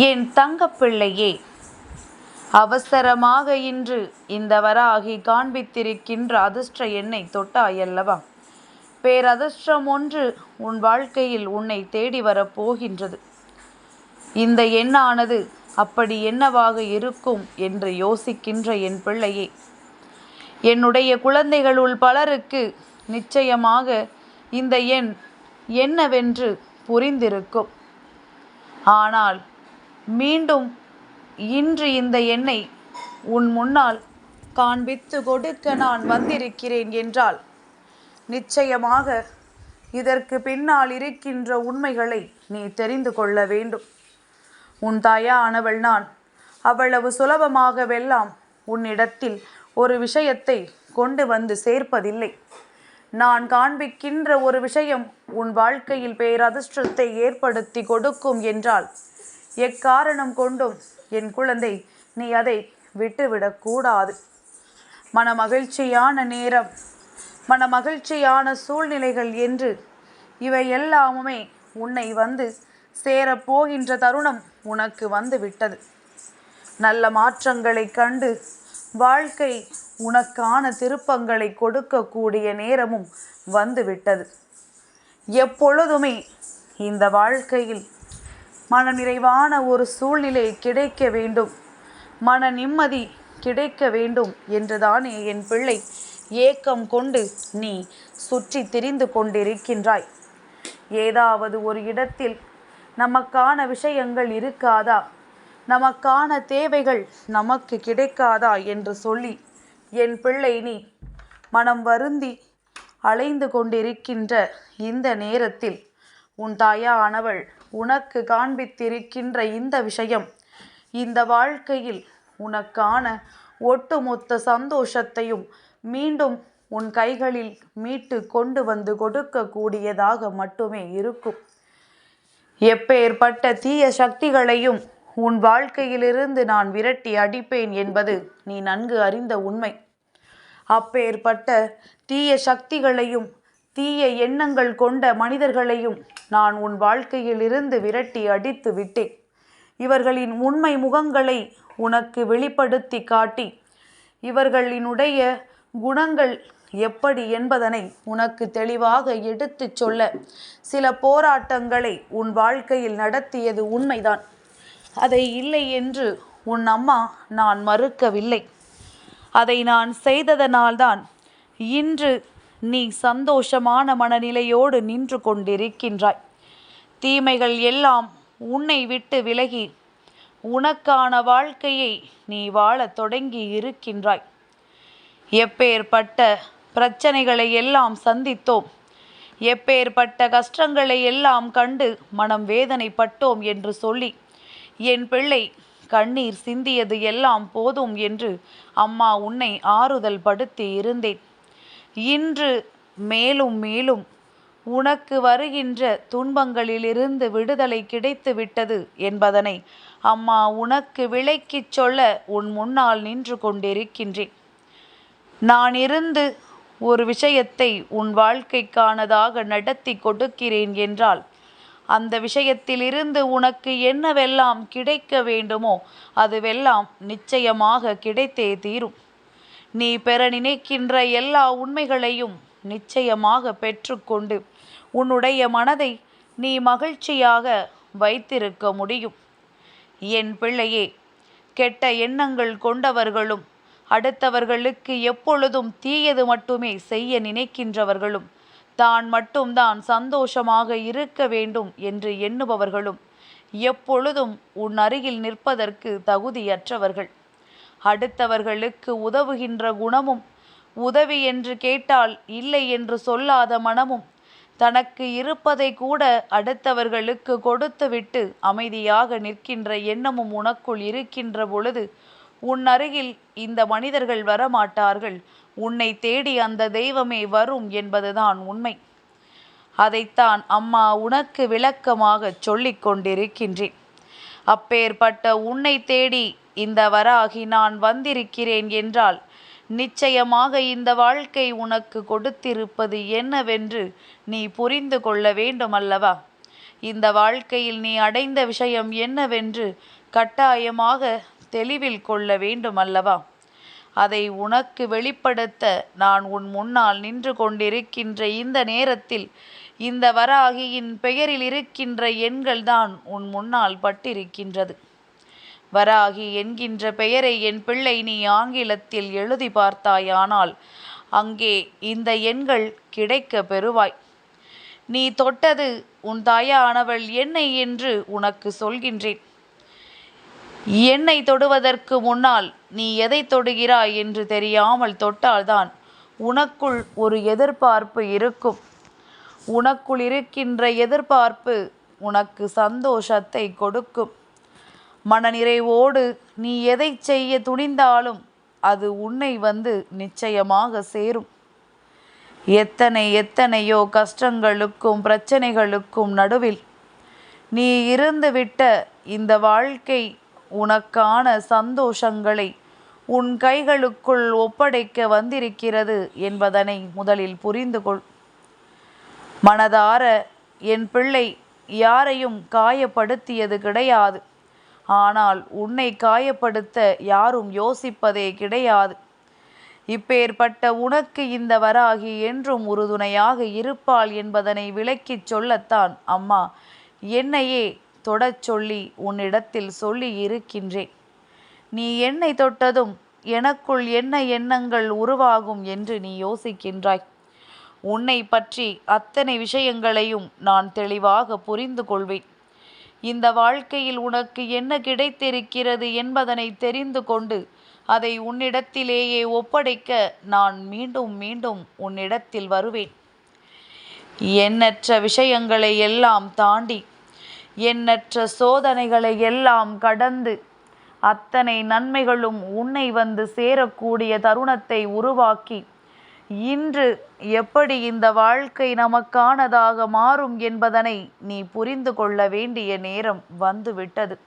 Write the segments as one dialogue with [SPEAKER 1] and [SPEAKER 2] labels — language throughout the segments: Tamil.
[SPEAKER 1] என் தங்கப்பிள்ளையே அவசரமாக இன்று இந்த வராகி காண்பித்திருக்கின்ற அதிர்ஷ்ட எண்ணை தொட்டாயல்லவா? பேரதிர்ஷ்டம் ஒன்று உன் வாழ்க்கையில் உன்னை தேடி வரப்போகின்றது இந்த எண்ணானது அப்படி என்னவாக இருக்கும் என்று யோசிக்கின்ற என் பிள்ளையே என்னுடைய குழந்தைகளுள் பலருக்கு நிச்சயமாக இந்த எண் என்னவென்று புரிந்திருக்கும். ஆனால் மீண்டும் இன்று இந்த எண்ணை உன் முன்னால் காண்பித்து கொடுக்க நான் வந்திருக்கிறேன் என்றால் நிச்சயமாக இதற்கு பின்னால் இருக்கின்ற உண்மைகளை நீ தெரிந்து கொள்ள வேண்டும். உன் தாயானவள் நான் அவ்வளவு சுலபமாகவெல்லாம் உன்னிடத்தில் ஒரு விஷயத்தை கொண்டு வந்து சேர்ப்பதில்லை. நான் காண்பிக்கின்ற ஒரு விஷயம் உன் வாழ்க்கையில் பேரதிர்ஷ்டத்தை ஏற்படுத்தி கொடுக்கும் என்றால் எக்காரணம் கொண்டும் என் குழந்தை நீ அதை விட்டுவிடக்கூடாது மன மகிழ்ச்சியான நேரம் மன மகிழ்ச்சியான சூழ்நிலைகள் என்று இவை எல்லாமுமே உன்னை வந்து சேரப்போகின்ற தருணம் உனக்கு வந்து விட்டது நல்ல மாற்றங்களை கண்டு வாழ்க்கை உனக்கான திருப்பங்களை கொடுக்கக்கூடிய நேரமும் வந்து விட்டது எப்பொழுதுமே இந்த வாழ்க்கையில் மன நிறைவான ஒரு சூழ்நிலை கிடைக்க வேண்டும். மன நிம்மதி கிடைக்க வேண்டும் என்றுதானே என் பிள்ளை ஏக்கம் கொண்டு நீ சுற்றி திரிந்து கொண்டிருக்கின்றாய். ஏதாவது ஒரு இடத்தில் நமக்கான விஷயங்கள் இருக்காதா? நமக்கான தேவைகள் நமக்கு கிடைக்காதா என்று சொல்லி என் பிள்ளை நீ மனம் வருந்தி அலைந்து கொண்டிருக்கின்ற இந்த நேரத்தில் உன் தாயானவள் உனக்கு காண்பித்திருக்கின்ற இந்த விஷயம். இந்த வாழ்க்கையில் உனக்கான ஒட்டுமொத்த சந்தோஷத்தையும் மீண்டும் உன் கைகளில் மீட்டு கொண்டு வந்து கொடுக்கக்கூடியதாக மட்டுமே இருக்கும். எப்பேற்பட்ட தீய சக்திகளையும் உன் வாழ்க்கையிலிருந்து நான் விரட்டி அடிப்பேன் என்பது நீ நன்கு அறிந்த உண்மை. அப்பேற்பட்ட தீய சக்திகளையும் தீய எண்ணங்கள் கொண்ட மனிதர்களையும் நான் உன் வாழ்க்கையிலிருந்து விரட்டி அடித்து விட்டேன். இவர்களின் உண்மை முகங்களை உனக்கு வெளிப்படுத்தி காட்டி இவர்களினுடைய குணங்கள் எப்படி என்பதனை உனக்கு தெளிவாக எடுத்துச் சொல்ல சில போராட்டங்களை உன் வாழ்க்கையில் நடத்தியது உண்மைதான். அதை இல்லை என்று உன் அம்மா நான் மறுக்கவில்லை. அதை நான் செய்ததனால்தான் இன்று நீ சந்தோஷமான மனநிலையோடு நின்று கொண்டிருக்கின்றாய். தீமைகள் எல்லாம் உன்னை விட்டு விலகி உனக்கான வாழ்க்கையை நீ வாழத் தொடங்கி இருக்கின்றாய். எப்பேற்பட்ட பிரச்சனைகளை எல்லாம் சந்தித்தோம் எப்பேற்பட்ட கஷ்டங்களை எல்லாம் கண்டு மனம் வேதனைப்பட்டோம் என்று சொல்லி என் பிள்ளை கண்ணீர் சிந்தியது எல்லாம் போதும் என்று அம்மா உன்னை ஆறுதல் படுத்தி இருந்தேன். இன்று மேலும் மேலும் உனக்கு வருகின்ற துன்பங்களிலிருந்து விடுதலை கிடைத்து விட்டது என்பதனை அம்மா உனக்கு விளக்கிச் சொல்ல உன் முன்னால் நின்று கொண்டிருக்கின்றேன். நான் இருந்து ஒரு விஷயத்தை உன் வாழ்க்கைக்கானதாக நடத்தி கொடுக்கிறேன் என்றால் அந்த விஷயத்திலிருந்து உனக்கு என்னவெல்லாம் கிடைக்க வேண்டுமோ அதுவெல்லாம் நிச்சயமாக கிடைத்தே தீரும். நீ பெற நினைக்கின்ற எல்லா உண்மைகளையும் நிச்சயமாக பெற்றுக்கொண்டு உன்னுடைய மனதை நீ மகிழ்ச்சியாக வைத்திருக்க முடியும். என் பிள்ளையே கெட்ட எண்ணங்கள் கொண்டவர்களும் அடுத்தவர்களுக்கு எப்பொழுதும் தீயது மட்டுமே செய்ய நினைக்கின்றவர்களும் தான் மட்டும்தான் சந்தோஷமாக இருக்க வேண்டும் என்று எண்ணுபவர்களும் எப்பொழுதும் உன் அருகில் நிற்பதற்கு தகுதியற்றவர்கள். அடுத்தவர்களுக்கு உதவுகின்ற குணமும் உதவி என்று கேட்டால் இல்லை என்று சொல்லாத மனமும் தனக்கு இருப்பதை கூட அடுத்தவர்களுக்கு கொடுத்துவிட்டு அமைதியாக நிற்கின்ற எண்ணமும் உனக்குள் இருக்கின்ற பொழுது உன் அருகில் இந்த மனிதர்கள் வரமாட்டார்கள். உன்னை தேடி அந்த தெய்வமே வரும் என்பதுதான் உண்மை. அதைத்தான் அம்மா உனக்கு விளக்கமாக சொல்லிக் கொண்டிருக்கின்றேன். அப்பேற்பட்ட உன்னை தேடி இந்த வராகி நான் வந்திருக்கிறேன் என்றால் நிச்சயமாக இந்த வாழ்க்கை உனக்கு கொடுத்திருப்பது என்னவென்று நீ புரிந்து கொள்ள வேண்டும் அல்லவா இந்த வாழ்க்கையில் நீ அடைந்த விஷயம் என்னவென்று கட்டாயமாக தெளிவில் கொள்ள வேண்டும் அல்லவா அதை உனக்கு வெளிப்படுத்த நான் உன் முன்னால் நின்று கொண்டிருக்கின்ற இந்த நேரத்தில் இந்த வராகியின் பெயரில் இருக்கின்ற எண்கள்தான் உன் முன்னால் பட்டிருக்கின்றது. வராகி என்கின்ற பெயரை என் பிள்ளை நீ ஆங்கிலத்தில் எழுதி பார்த்தாயானால் அங்கே இந்த எண்கள் கிடைக்க பெறுவாய். நீ தொட்டது உன் தாயானவள் என்னை என்று உனக்கு சொல்கின்றேன். என்னை தொடுவதற்கு முன்னால் நீ எதை தொடுகிறாய் என்று தெரியாமல் தொட்டால்தான் உனக்குள் ஒரு எதிர்பார்ப்பு இருக்கும். உனக்குள் இருக்கின்ற எதிர்பார்ப்பு உனக்கு சந்தோஷத்தை கொடுக்கும். மனநிறைவோடு நீ எதை செய்ய துணிந்தாலும் அது உன்னை வந்து நிச்சயமாக சேரும். எத்தனை எத்தனையோ கஷ்டங்களுக்கும் பிரச்சனைகளுக்கும் நடுவில் நீ இருந்துவிட்ட இந்த வாழ்க்கை உனக்கான சந்தோஷங்களை உன் கைகளுக்குள் ஒப்படைக்க வந்திருக்கிறது என்பதனை முதலில் புரிந்து கொள். மனதார என் பிள்ளை யாரையும் காயப்படுத்தியது கிடையாது. ஆனால் உன்னை காயப்படுத்த யாரும் யோசிப்பதே கிடையாது. இப்பேற்பட்ட உனக்கு இந்த வராகி என்றும் உறுதுணையாக இருப்பாள் என்பதனை விளக்கிச் சொல்லத்தான் அம்மா என்னையே தொடச் சொல்லி உன்னிடத்தில் சொல்லி இருக்கின்றேன். நீ என்னை தொட்டதும் எனக்குள் என்ன எண்ணங்கள் உருவாகும் என்று நீ யோசிக்கின்றாய். உன்னை பற்றி அத்தனை விஷயங்களையும் நான் தெளிவாக புரிந்து கொள்வேன். இந்த வாழ்க்கையில் உனக்கு என்ன கிடைத்திருக்கிறது என்பதனை தெரிந்து கொண்டு அதை உன்னிடத்திலேயே ஒப்படைக்க நான் மீண்டும் மீண்டும் உன்னிடத்தில் வருவேன். எண்ணற்ற விஷயங்களை எல்லாம் தாண்டி எண்ணற்ற சோதனைகளை எல்லாம் கடந்து அத்தனை நன்மைகளும் உன்னை வந்து சேரக்கூடிய தருணத்தை உருவாக்கி இன்று எப்படி இந்த வாழ்க்கை நமக்கானதாக மாறும் என்பதனை நீ புரிந்து கொள்ள வேண்டிய நேரம் வந்துவிட்டது.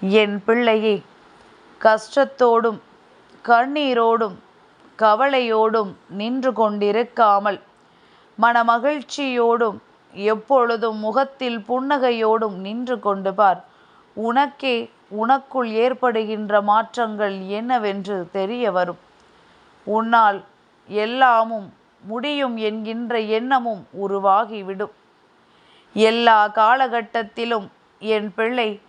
[SPEAKER 1] என் பிள்ளையே கஷ்டத்தோடும் கண்ணீரோடும் கவலையோடும் நின்று கொண்டிருக்காமல் மனமகிழ்ச்சியோடும் எப்பொழுதும் முகத்தில் புன்னகையோடும் நின்று கொண்டு பார். உனக்கே உனக்குள் ஏற்படுகின்ற மாற்றங்கள் என்னவென்று தெரிய வரும். உன்னால் எல்லாமும் முடியும் என்கின்ற எண்ணமும் உருவாகிவிடும். எல்லா காலகட்டத்திலும் என் பிள்ளை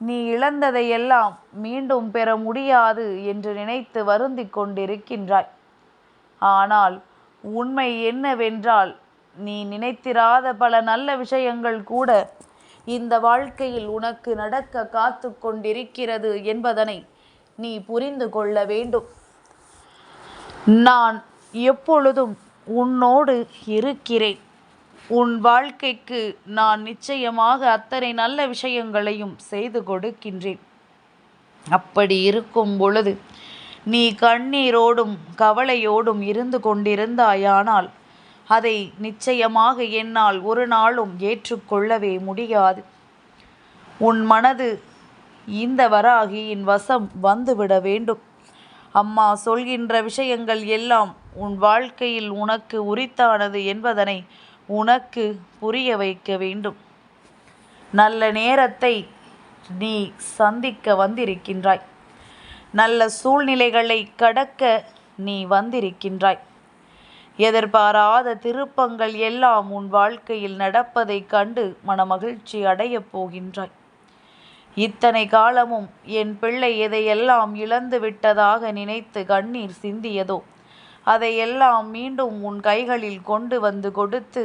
[SPEAKER 1] நீ இழந்ததையெல்லாம் மீண்டும் பெற முடியாது என்று நினைத்து வருந்திக் கொண்டிருக்கின்றாய். ஆனால் உண்மை என்னவென்றால் நீ நினைத்திராத பல நல்ல விஷயங்கள் கூட இந்த வாழ்க்கையில் உனக்கு நடக்க காத்து கொண்டிருக்கிறது என்பதனை நீ புரிந்து கொள்ள வேண்டும். நான் எப்பொழுதும் உன்னோடு இருக்கிறேன். உன் வாழ்க்கைக்கு நான் நிச்சயமாக அத்தனை நல்ல விஷயங்களையும் செய்து கொடுக்கின்றேன். அப்படி இருக்கும் பொழுது நீ கண்ணீரோடும் கவலையோடும் இருந்து கொண்டிருந்தாயானால் அதை நிச்சயமாக என்னால் ஒரு நாளும் ஏற்றுக்கொள்ளவே முடியாது. உன் மனது இந்த வராகியின் வசம் வந்துவிட வேண்டும். அம்மா சொல்கின்ற விஷயங்கள் எல்லாம் உன் வாழ்க்கையில் உனக்கு உரித்தானது என்பதனை உனக்கு புரிய வைக்க வேண்டும். நல்ல நேரத்தை நீ சந்திக்க வந்திருக்கின்றாய். நல்ல சூழ்நிலைகளை கடக்க நீ வந்திருக்கின்றாய். எதிர்பாராத திருப்பங்கள் எல்லாம் உன் வாழ்க்கையில் நடப்பதைக் கண்டு மனமகிழ்ச்சி அடையப் போகின்றாய். இத்தனை காலமும் என் பிள்ளை எதையெல்லாம் இழந்து விட்டதாக நினைத்து கண்ணீர் சிந்தியதோ? அதையெல்லாம் மீண்டும் உன் கைகளில் கொண்டு வந்து கொடுத்து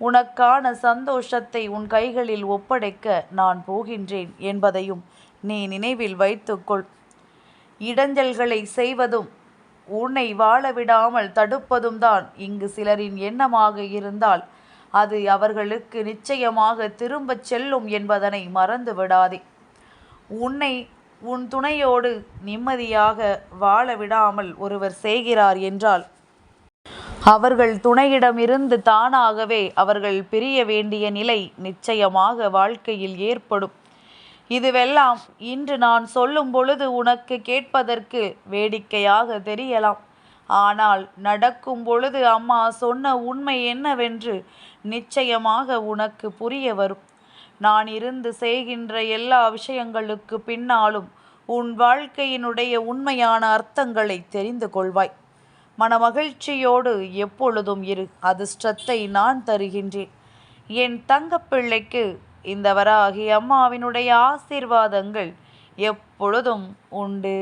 [SPEAKER 1] உனக்கான சந்தோஷத்தை உன் கைகளில் ஒப்படைக்க நான் போகின்றேன் என்பதையும் நீ நினைவில் வைத்துக்கொள். இடைஞ்சல்களை செய்வதும் உன்னை வாழ விடாமல் தடுப்பதும் தான் இங்கு சிலரின் எண்ணமாக இருந்தால் அது அவர்களுக்கு நிச்சயமாக திரும்பச் செல்லும் என்பதனை மறந்து விடாதே உன்னை உன் துணையோடு நிம்மதியாக வாழ விடாமல் ஒருவர் செய்கிறார் என்றால் அவர்கள் துணையிடமிருந்து தானாகவே அவர்கள் பிரிய வேண்டிய நிலை நிச்சயமாக வாழ்க்கையில் ஏற்படும். இதுவெல்லாம் இன்று நான் சொல்லும் பொழுது உனக்கு கேட்பதற்கு வேடிக்கையாக தெரியலாம். ஆனால் நடக்கும் பொழுது அம்மா சொன்ன உண்மை என்னவென்று நிச்சயமாக உனக்கு புரிய வரும். நான் இருந்து செய்கின்ற எல்லா விஷயங்களுக்கு பின்னாலும் உன் வாழ்க்கையினுடைய உண்மையான அர்த்தங்களை தெரிந்து கொள்வாய். மனமகிழ்ச்சியோடு எப்பொழுதும் இரு. அதிர்ஷ்டத்தை நான் தருகின்றேன். என் தங்கப்பிள்ளைக்கு இந்த வராகி அம்மாவினுடைய ஆசீர்வாதங்கள் எப்பொழுதும் உண்டு.